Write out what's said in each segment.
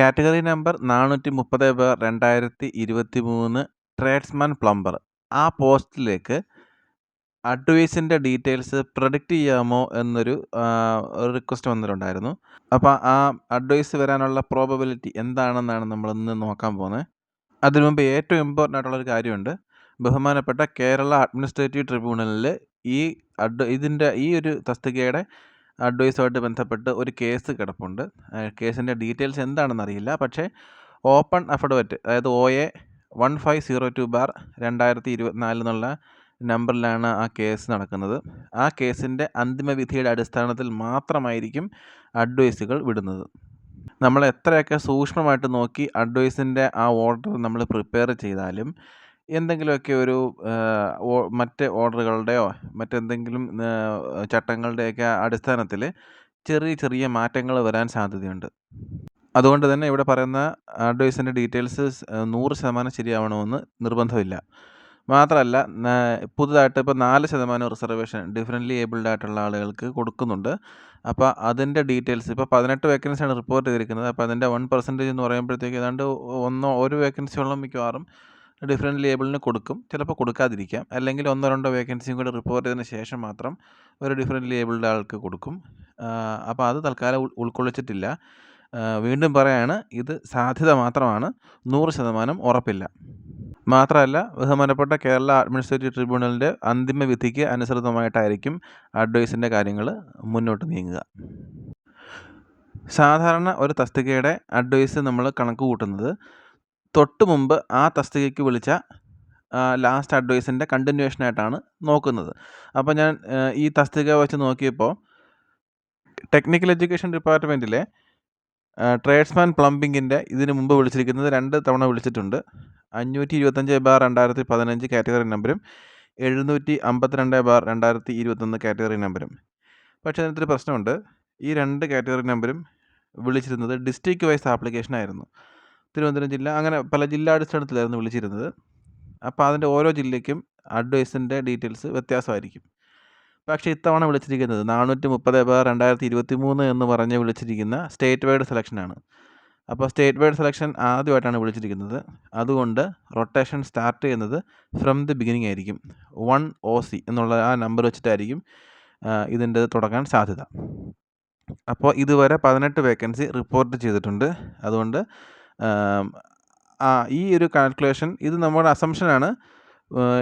Category number നാനൂറ്റി മുപ്പത് bar രണ്ടായിരത്തി ഇരുപത്തി മൂന്ന് ട്രേഡ്സ്മാൻ പ്ലംബർ. ആ പോസ്റ്റിലേക്ക് അഡ്വൈസിന്റെ ഡീറ്റെയിൽസ് പ്രൊഡിക്റ്റ് ചെയ്യാമോ എന്നൊരു ഒരു റിക്വസ്റ്റ് വന്നിട്ടുണ്ടായിരുന്നു. അപ്പോൾ ആ അഡ്വൈസ് വരാനുള്ള പ്രോബബിലിറ്റി എന്താണെന്നാണ് നമ്മൾ ഇന്ന് നോക്കാൻ പോകുന്നത്. അതിനു മുമ്പ് ഏറ്റവും ഇമ്പോർട്ടന്റ് ആയിട്ടുള്ളൊരു കാര്യമുണ്ട്. ബഹുമാനപ്പെട്ട കേരള അഡ്മിനിസ്ട്രേറ്റീവ് ട്രിബ്യൂണലിൽ ഈ അഡ് ഇതിന്റെ ഈ ഒരു തസ്തികയുടെ അഡ്വൈസുമായിട്ട് ബന്ധപ്പെട്ട് ഒരു കേസ് കിടപ്പുണ്ട്. കേസിന്റെ ഡീറ്റെയിൽസ് എന്താണെന്ന് അറിയില്ല പക്ഷേ ഓപ്പൺ അഫിഡവിറ്റ് അതായത് O A one five zero two bar രണ്ടായിരത്തി ഇരുപത്തിനാല് എന്നുള്ള നമ്പറിലാണ് ആ കേസ് നടക്കുന്നത്. ആ കേസിന്റെ അന്തിമവിധിയുടെ അടിസ്ഥാനത്തിൽ മാത്രമായിരിക്കും അഡ്വൈസുകൾ വിടുന്നത്. നമ്മൾ എത്രയൊക്കെ സൂക്ഷ്മമായിട്ട് നോക്കി അഡ്വൈസിന്റെ ആ ഓർഡർ നമ്മൾ പ്രിപ്പയർ ചെയ്താലും എന്തെങ്കിലുമൊക്കെ ഒരു മറ്റ് ഓർഡറുകളുടെയോ മറ്റെന്തെങ്കിലും ചട്ടങ്ങളുടെയൊക്കെ അടിസ്ഥാനത്തിൽ ചെറിയ ചെറിയ മാറ്റങ്ങൾ വരാൻ സാധ്യതയുണ്ട്. അതുകൊണ്ട് തന്നെ ഇവിടെ പറയുന്ന അഡ്വൈസിന്റെ ഡീറ്റെയിൽസ് നൂറ് ശതമാനം ശരിയാവണമെന്ന് നിർബന്ധമില്ല. മാത്രമല്ല പുതുതായിട്ട് ഇപ്പോൾ നാല് ശതമാനം റിസർവേഷൻ ഡിഫറെന്റ്ലി ഏബിൾഡ് ആയിട്ടുള്ള ആളുകൾക്ക് കൊടുക്കുന്നുണ്ട്. അപ്പോൾ അതിന്റെ ഡീറ്റെയിൽസ് ഇപ്പോൾ പതിനെട്ട് വേക്കൻസിയാണ് റിപ്പോർട്ട് ചെയ്തിരിക്കുന്നത്. അപ്പോൾ അതിന്റെ വൺ പെർസെന്റേജ് എന്ന് പറയുമ്പോഴത്തേക്ക് ഏതാണ്ട് ഒന്നോ ഒരു വേക്കൻസിയോളം മിക്കവാറും ഡിഫറെന്റ് ലേബിളിന് കൊടുക്കും. ചിലപ്പോൾ കൊടുക്കാതിരിക്കാം. അല്ലെങ്കിൽ ഒന്നോ രണ്ടോ വേക്കൻസിയും കൂടി റിപ്പോർട്ട് ചെയ്തതിന് ശേഷം മാത്രം ഒരു ഡിഫറെന്റ് ലേബിളുടെ ആൾക്ക് കൊടുക്കും. അപ്പോൾ അത് തൽക്കാലം ഉൾക്കൊള്ളിച്ചിട്ടില്ല. വീണ്ടും പറയാണ് ഇത് സാധ്യത മാത്രമാണ്. നൂറ് ശതമാനം ഉറപ്പില്ല. മാത്രമല്ല ബഹുമാനപ്പെട്ട കേരള അഡ്മിനിസ്ട്രേറ്റീവ് ട്രിബ്യൂണലിന്റെ അന്തിമ വിധിക്ക് അനുസൃതമായിട്ടായിരിക്കും അഡ്വൈസിന്റെ കാര്യങ്ങൾ മുന്നോട്ട് നീങ്ങുക. സാധാരണ ഒരു തസ്തികയുടെ അഡ്വൈസ് നമ്മൾ കണക്ക് കൂട്ടുന്നത് തൊട്ട് മുമ്പ് ആ തസ്തികയ്ക്ക് വിളിച്ച ലാസ്റ്റ് അഡ്വൈസിന്റെ കണ്ടിന്യൂഷനായിട്ടാണ് നോക്കുന്നത്. അപ്പോൾ ഞാൻ ഈ തസ്തിക വെച്ച് നോക്കിയപ്പോൾ ടെക്നിക്കൽ എഡ്യൂക്കേഷൻ ഡിപ്പാർട്ട്മെന്റിലെ ട്രേഡ്സ്മാൻ പ്ലംബിങ്ങിന്റെ ഇതിന് മുമ്പ് വിളിച്ചിരിക്കുന്നത് രണ്ട് തവണ വിളിച്ചിട്ടുണ്ട്. അഞ്ഞൂറ്റി ഇരുപത്തഞ്ച് ബാർ രണ്ടായിരത്തി പതിനഞ്ച് കാറ്റഗറി നമ്പരും എഴുന്നൂറ്റി അമ്പത്തിരണ്ട് ബാർ രണ്ടായിരത്തി ഇരുപത്തൊന്ന് കാറ്റഗറി നമ്പരും പക്ഷേ അതിനകത്തൊരു പ്രശ്നമുണ്ട്. ഈ രണ്ട് കാറ്റഗറി നമ്പരും വിളിച്ചിരുന്നത് ഡിസ്ട്രിക്ട് വൈസ് ആപ്ലിക്കേഷൻ ആയിരുന്നു. തിരുവനന്തപുരം ജില്ല അങ്ങനെ പല ജില്ലാ അടിസ്ഥാനത്തിലായിരുന്നു വിളിച്ചിരുന്നത്. അപ്പോൾ അതിന്റെ ഓരോ ജില്ലയ്ക്കും അഡ്വൈസിന്റെ ഡീറ്റെയിൽസ് വ്യത്യാസമായിരിക്കും. പക്ഷേ ഇത്തവണ വിളിച്ചിരിക്കുന്നത് നാനൂറ്റി മുപ്പത് ബാർ രണ്ടായിരത്തി ഇരുപത്തി മൂന്ന് എന്ന് പറഞ്ഞ് വിളിച്ചിരിക്കുന്ന സ്റ്റേറ്റ് വൈഡ് സെലക്ഷനാണ്. അപ്പോൾ സ്റ്റേറ്റ് വൈഡ് സെലക്ഷൻ ആദ്യമായിട്ടാണ് വിളിച്ചിരിക്കുന്നത്. അതുകൊണ്ട് റൊട്ടേഷൻ സ്റ്റാർട്ട് ചെയ്യുന്നത് ഫ്രം ദി ബിഗിനിങ് ആയിരിക്കും. വൺ ഒ സി എന്നുള്ള ആ നമ്പർ വെച്ചിട്ടായിരിക്കും ഇതിന്റെ തുടങ്ങാൻ സാധ്യത. അപ്പോൾ ഇതുവരെ പതിനെട്ട് വേക്കൻസി റിപ്പോർട്ട് ചെയ്തിട്ടുണ്ട്. അതുകൊണ്ട് ആ ഈ ഒരു കാൽക്കുലേഷൻ ഇത് നമ്മുടെ അസംഷനാണ്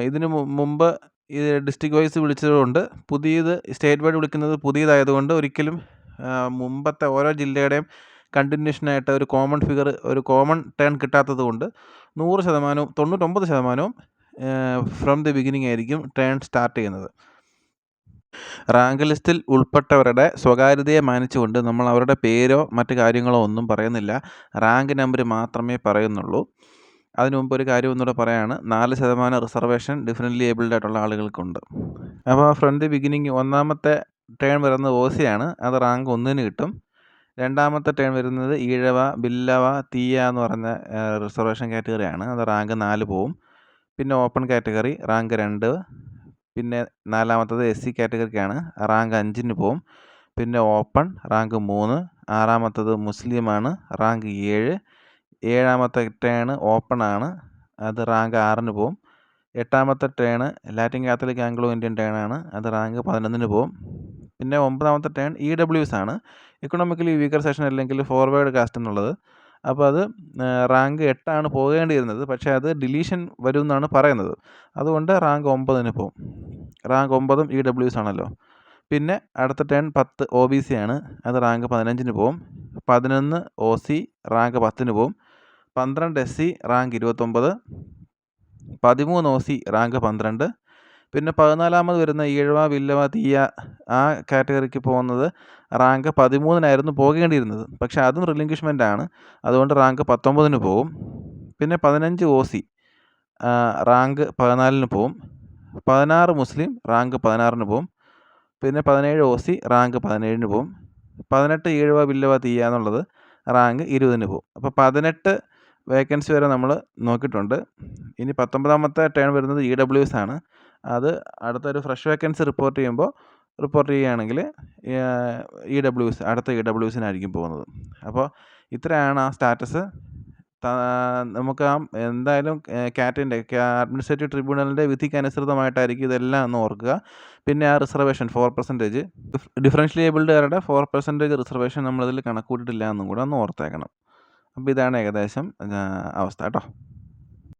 ഇതിന് മുമ്പ് ഈ ഡിസ്ട്രിക്ട് വൈസ് വിളിച്ചതുകൊണ്ട് പുതിയത് സ്റ്റേറ്റ് വൈഡ് വിളിക്കുന്നത് പുതിയതായതുകൊണ്ട് ഒരിക്കലും മുമ്പത്തെ ഓരോ ജില്ലയുടെയും കണ്ടിന്യൂഷനായിട്ട് ഒരു കോമൺ ഫിഗർ ഒരു കോമൺ ടേൺ കിട്ടാത്തത് കൊണ്ട് നൂറ് ശതമാനവും തൊണ്ണൂറ്റൊമ്പത് ശതമാനവും ഫ്രം ദി ബിഗിനിങ് ആയിരിക്കും ടേൺ സ്റ്റാർട്ട് ചെയ്യുന്നത്. റാങ്ക് ലിസ്റ്റിൽ ഉൾപ്പെട്ടവരുടെ സ്വകാര്യതയെ മാനിച്ചുകൊണ്ട് നമ്മൾ അവരുടെ പേരോ മറ്റു കാര്യങ്ങളോ ഒന്നും പറയുന്നില്ല. റാങ്ക് നമ്പർ മാത്രമേ പറയുന്നുള്ളൂ. അതിനു മുമ്പ് ഒരു കാര്യം ഒന്നുകൂടെ പറയാണ്. നാല് ശതമാനം റിസർവേഷൻ ഡിഫറെന്റ്ലി ഏബിൾഡ് ആയിട്ടുള്ള ആളുകൾക്കുണ്ട്. അപ്പോൾ ഫ്രണ്ട് ബിഗിനിങ് ഒന്നാമത്തെ ടേൺ വരുന്നത് ഓസിയാണ്. അത് റാങ്ക് ഒന്നിന് കിട്ടും. രണ്ടാമത്തെ ടേൺ വരുന്നത് ഈഴവ ബില്ലവ തീയ എന്ന് പറഞ്ഞ റിസർവേഷൻ കാറ്റഗറിയാണ്. അത് റാങ്ക് നാല് പോവും. പിന്നെ ഓപ്പൺ കാറ്റഗറി റാങ്ക് രണ്ട്. പിന്നെ നാലാമത്തത് എസ് സി കാറ്റഗറിക്കാണ് റാങ്ക് അഞ്ചിന് പോവും. പിന്നെ ഓപ്പൺ റാങ്ക് മൂന്ന്. ആറാമത്തത് മുസ്ലിമാണ് റാങ്ക് ഏഴ്. ഏഴാമത്തെ ടേൺ ഓപ്പൺ ആണ്. അത് റാങ്ക് ആറിന് പോവും. എട്ടാമത്തെ turn Latin Catholic Anglo Indian ആണ്. അത് റാങ്ക് പതിനൊന്നിന് പോവും. പിന്നെ ഒമ്പതാമത്തെ ടേൺ ഇ ഡബ്ല്യൂസ് ആണ്. ഇക്കണോമിക്കലി വീക്കർ സെഷൻ അല്ലെങ്കിൽ ഫോർവേഡ് കാസ്റ്റ് എന്നുള്ളത് അപ്പോൾ അത് റാങ്ക് എട്ടാണ് പോകേണ്ടിയിരുന്നത്. പക്ഷേ അത് ഡിലീഷൻ വരും എന്നാണ് പറയുന്നത്. അതുകൊണ്ട് റാങ്ക് ഒമ്പതിന് പോകും റാങ്ക് ഒമ്പതും ഇ ഡബ്ല്യൂസ് ആണല്ലോ. പിന്നെ അടുത്ത ടേൺ പത്ത് ഒ ബി സി ആണ്. അത് റാങ്ക് പതിനഞ്ചിന് പോകും പതിനൊന്ന് ഒ സി റാങ്ക് പത്തിന് പോകും പന്ത്രണ്ട് എസ് സി റാങ്ക് ഇരുപത്തൊമ്പത്. പതിമൂന്ന് ഒ സി റാങ്ക് പന്ത്രണ്ട്. പിന്നെ പതിനാലാമത് വരുന്ന ഈഴവ വില്ലവ തീയ ആ കാറ്റഗറിക്ക് പോകുന്നത് റാങ്ക് പതിമൂന്നിനായിരുന്നു പോകേണ്ടിയിരുന്നത്. പക്ഷേ അതും റിലിങ്ക്വിഷ്മെന്റ് ആണ് അതുകൊണ്ട് റാങ്ക് പത്തൊമ്പതിന് പോകും പിന്നെ പതിനഞ്ച് ഒ സി റാങ്ക് പതിനാലിന് പോകും പതിനാറ് മുസ്ലിം റാങ്ക് പതിനാറിന് പോകും പിന്നെ പതിനേഴ് ഒ സി റാങ്ക് പതിനേഴിന് പോകും പതിനെട്ട് ഈഴവ വില്ലവ തീയ എന്നുള്ളത് റാങ്ക് ഇരുപതിന് പോകും അപ്പോൾ പതിനെട്ട് വേക്കൻസി വരെ നമ്മൾ നോക്കിയിട്ടുണ്ട്. ഇനി പത്തൊമ്പതാമത്തെ ടേൺ വരുന്നത് ഇ ഡബ്ല്യു എസ് ആണ്. അത് അടുത്തൊരു ഫ്രഷ് വേക്കൻസി റിപ്പോർട്ട് ചെയ്യുമ്പോൾ റിപ്പോർട്ട് ചെയ്യുകയാണെങ്കിൽ ഇ ഡബ്ല്യു എസ് അടുത്ത ഇ ഡബ്ല്യു എസിനായിരിക്കും പോകുന്നത്. അപ്പോൾ ഇത്രയാണ് ആ സ്റ്റാറ്റസ്. നമുക്ക് ആ എന്തായാലും കാറ്റിന്റെ അഡ്മിനിസ്ട്രേറ്റീവ് ട്രിബ്യൂണലിന്റെ വിധിക്ക് അനുസൃതമായിട്ടായിരിക്കും ഇതെല്ലാം എന്ന് ഓർക്കുക. പിന്നെ ആ റിസർവേഷൻ ഫോർ പെർസെന്റേജ് ഡിഫറൻഷ്യലി ഏബിൾഡുകാരുടെ ഫോർ പെർസെന്റേജ് റിസർവേഷൻ നമ്മളിതിൽ കണക്ക് കൂട്ടിയിട്ടില്ല എന്നും കൂടെ ഒന്ന് ഓർത്തേക്കണം. അപ്പോൾ ഇതാണ് ഏകദേശം അവസ്ഥ കേട്ടോ.